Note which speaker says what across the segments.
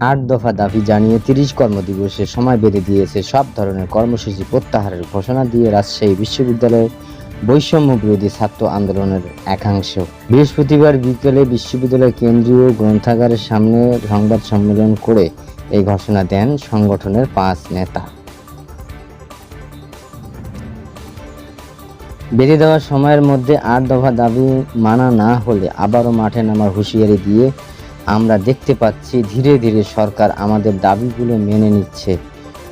Speaker 1: আট দফা দাবি জানিয়ে তিরিশ কর্মদিবসের সময় বেঁধে দিয়েছে সব ধরনের কর্মসূচি প্রত্যাহারের ঘোষণা দিয়ে রাজশাহী বিশ্ববিদ্যালয়ের বৈষম্য বিরোধী ছাত্র আন্দোলনের একাংশ। বৃহস্পতিবার বিকেলে বিশ্ববিদ্যালয় কেন্দ্রীয় গ্রন্থাগারের সামনে সংবাদ সম্মেলন করে এই ঘোষণা দেন সংগঠনের পাঁচ নেতা। বেঁধে দেওয়ার সময়ের মধ্যে আট দফা দাবি মানা না হলে আবারও মাঠে নামার হুঁশিয়ারি দিয়ে আমরা দেখতে পাচ্ছি ধীরে ধীরে সরকার আমাদের দাবিগুলো মেনে নিচ্ছে।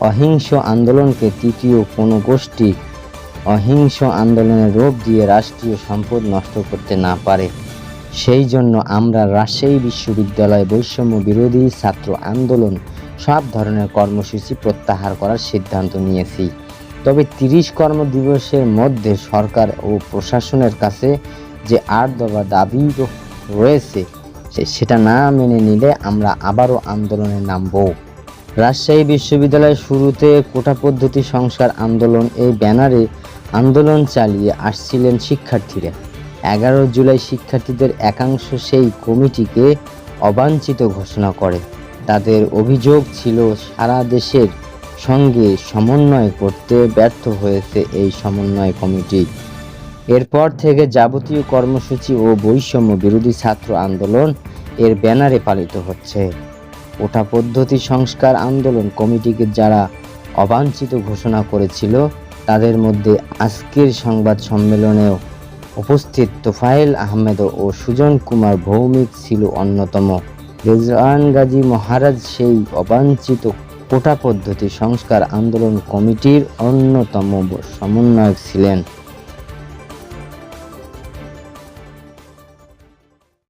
Speaker 1: অহিংস আন্দোলনকে তৃতীয় কোনো গোষ্ঠী অহিংস আন্দোলনের রূপ দিয়ে রাষ্ট্রীয় সম্পদ নষ্ট করতে না পারে। সেই জন্য আমরা রাজশাহী বিশ্ববিদ্যালয় বৈষম্য বিরোধী ছাত্র আন্দোলন সব ধরনের কর্মসূচি প্রত্যাহার করার সিদ্ধান্ত নিয়েছি। তবে তিরিশ কর্মদিবসের মধ্যে সরকার ও প্রশাসনের কাছে যে আট দফা দাবি রয়েছে সেটা না মেনে নিলে আমরা আবারও আন্দোলনে নামব। রাজশাহী বিশ্ববিদ্যালয়ের শুরুতে কোটা পদ্ধতি সংস্কার আন্দোলন এই ব্যানারে আন্দোলন চালিয়ে আসছিলেন শিক্ষার্থীরা। এগারো জুলাই শিক্ষার্থীদের একাংশ সেই কমিটিকে অবাঞ্ছিত ঘোষণা করে। তাদের অভিযোগ ছিল, সারা দেশের সঙ্গে সমন্বয় করতে ব্যর্থ হয়েছে এই সমন্বয় কমিটি। এরপর থেকে যাবতীয় কর্মসূচি ও বৈষম্য বিরোধী ছাত্র আন্দোলন এর ব্যানারে পালিত হচ্ছে। ওটা পদ্ধতি সংস্কার আন্দোলন কমিটিকে যারা অবাঞ্ছিত ঘোষণা করেছিল, তাদের মধ্যে আজকের সংবাদ সম্মেলনেও উপস্থিত তোফায়েল আহমেদ ও সুজন কুমার ভৌমিক ছিল অন্যতম। রেজওয়ান গাজী মহারাজ সেই অবাঞ্ছিত কোটা পদ্ধতি সংস্কার আন্দোলন কমিটির অন্যতম সমন্বয়ক ছিলেন।